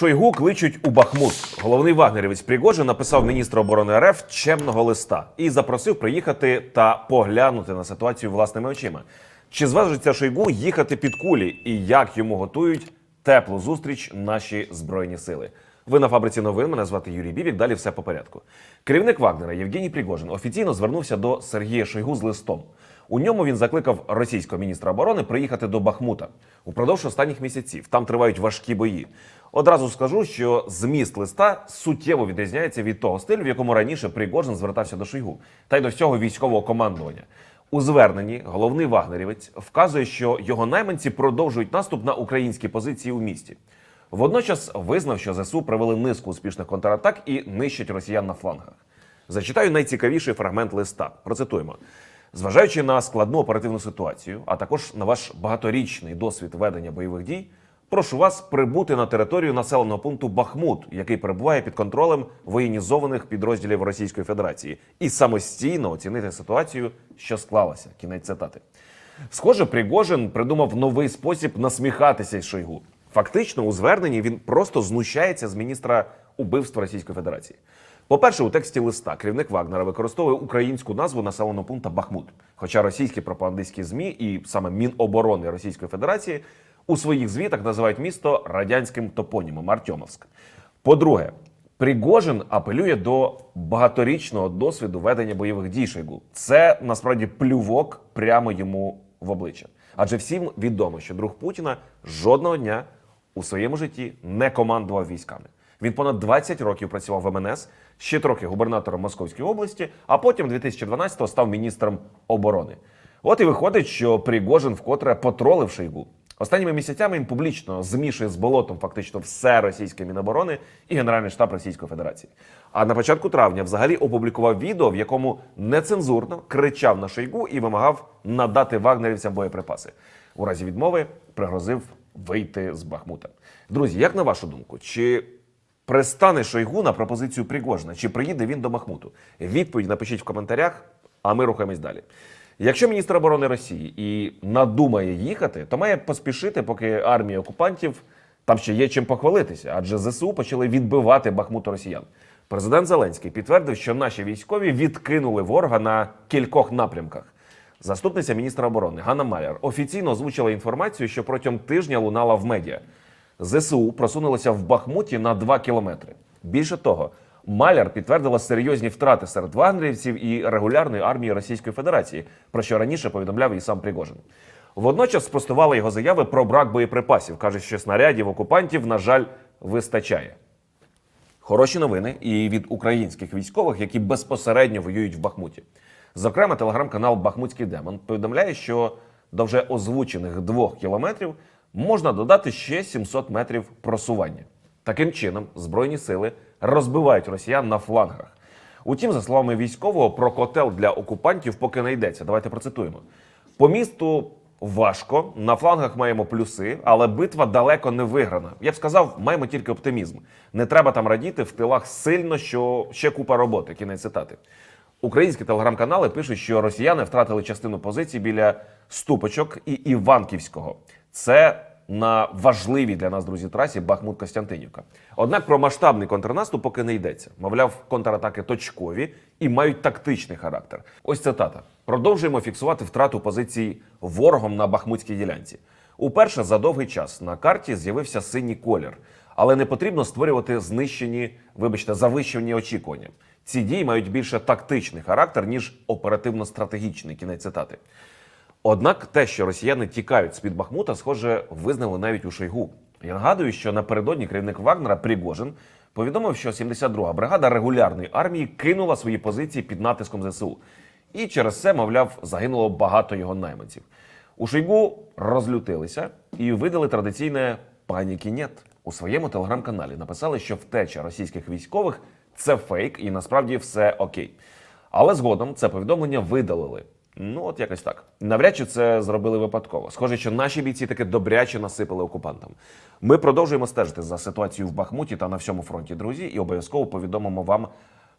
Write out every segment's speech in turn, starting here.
Шойгу кличуть у Бахмут. Головний вагнерівець Пригожин написав міністру оборони РФ чемного листа і запросив приїхати та поглянути на ситуацію власними очима. Чи зважиться Шойгу їхати під кулі і як йому готують теплу зустріч наші збройні сили? Ви на фабриці новин. Мене звати Юрій Бібік. Далі все по порядку. Керівник Вагнера Євгеній Пригожин офіційно звернувся до Сергія Шойгу з листом. У ньому він закликав російського міністра оборони приїхати до Бахмута упродовж останніх місяців. Там тривають важкі бої. Одразу скажу, що зміст листа суттєво відрізняється від того стилю, в якому раніше Пригожин звертався до Шойгу, та й до всього військового командування. У зверненні головний вагнерівець вказує, що його найманці продовжують наступ на українські позиції у місті. Водночас визнав, що ЗСУ провели низку успішних контратак і нищать росіян на флангах. Зачитаю найцікавіший фрагмент листа. Процитуємо. Зважаючи на складну оперативну ситуацію, а також на ваш багаторічний досвід ведення бойових дій, прошу вас прибути на територію населеного пункту Бахмут, який перебуває під контролем воєнізованих підрозділів Російської Федерації, і самостійно оцінити ситуацію, що склалася. Кінець цитати. Схоже, Пригожин придумав новий спосіб насміхатися із Шойгу. Фактично, у зверненні він просто знущається з міністра убивства Російської Федерації. По-перше, у тексті листа керівник Вагнера використовує українську назву населеного пункту Бахмут. Хоча російські пропагандистські змі і саме Міноборони Російської Федерації у своїх звітах називають місто радянським топонімом Артемовськ. По-друге, Пригожин апелює до багаторічного досвіду ведення бойових дій Шойгу. Це насправді плювок прямо йому в обличчя. Адже всім відомо, що друг Путіна жодного дня у своєму житті не командував військами. Він понад 20 років працював в МНС, ще трохи губернатором Московської області, а потім 2012-го став міністром оборони. От і виходить, що Пригожин вкотре потролив Шойгу. Останніми місяцями він публічно змішує з болотом фактично все російське міноборони і Генеральний штаб Російської Федерації. А на початку травня взагалі опублікував відео, в якому нецензурно кричав на Шойгу і вимагав надати вагнерівцям боєприпаси. У разі відмови пригрозив вийти з Бахмута. Друзі, як на вашу думку, чи пристане Шойгу на пропозицію Пригожина, чи приїде він до Бахмуту? Відповідь напишіть в коментарях, а ми рухаємось далі. Якщо міністр оборони Росії і надумає їхати, то має поспішити, поки армія окупантів там ще є чим похвалитися, адже ЗСУ почали відбивати Бахмут росіян. Президент Зеленський підтвердив, що наші військові відкинули ворога на кількох напрямках. Заступниця міністра оборони Ганна Маляр офіційно озвучила інформацію, що протягом тижня лунала в медіа. ЗСУ просунулися в Бахмуті на 2 кілометри. Більше того, Маляр підтвердила серйозні втрати серед вагнерівців і регулярної армії Російської Федерації, про що раніше повідомляв і сам Пригожин. Водночас спростувала його заяви про брак боєприпасів. каже, що снарядів окупантів, на жаль, вистачає. Хороші новини і від українських військових, які безпосередньо воюють в Бахмуті. Зокрема, телеграм-канал Бахмутський Демон повідомляє, що до вже озвучених двох кілометрів можна додати ще 700 метрів просування. Таким чином, збройні сили розбивають росіян на флангах. Утім, за словами військового, про котел для окупантів поки не йдеться. Давайте процитуємо. По місту важко, на флангах маємо плюси, але битва далеко не виграна. Я б сказав, маємо тільки оптимізм. Не треба там радіти в тилах сильно, що ще купа роботи. Кінець цитати. Українські телеграм-канали пишуть, що росіяни втратили частину позицій біля Ступочок і Іванківського. Це на важливій для нас, друзі, трасі Бахмут-Костянтинівка. Однак про масштабний контрнаступ поки не йдеться. Мовляв, контратаки точкові і мають тактичний характер. Ось цитата: продовжуємо фіксувати втрату позицій ворогом на Бахмутській ділянці. Уперше за довгий час на карті з'явився синій колір, але не потрібно створювати знищені, вибачте, завищені очікування. Ці дії мають більше тактичний характер ніж оперативно-стратегічний. Кінець цитати. Однак те, що росіяни тікають з під Бахмута, схоже, визнали навіть у Шойгу. Я нагадую, що напередодні керівник Вагнера Пригожин повідомив, що 72-га бригада регулярної армії кинула свої позиції під натиском ЗСУ. І через це, мовляв, загинуло багато його найманців. У Шойгу розлютилися і видали традиційне паніки нет. У своєму телеграм-каналі написали, що втеча російських військових це фейк, і насправді все окей. Але згодом це повідомлення видалили. Ну, от якось так. Навряд чи це зробили випадково. Схоже, що наші бійці таки добряче насипали окупантам. Ми продовжуємо стежити за ситуацією в Бахмуті та на всьому фронті, друзі, і обов'язково повідомимо вам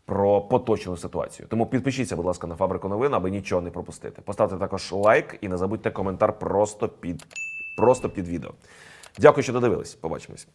про поточну ситуацію. Тому підпишіться, будь ласка, на фабрику новин, аби нічого не пропустити. Поставте також лайк і не забудьте коментар просто під, просто під відео. Дякую, що додивились. Побачимось.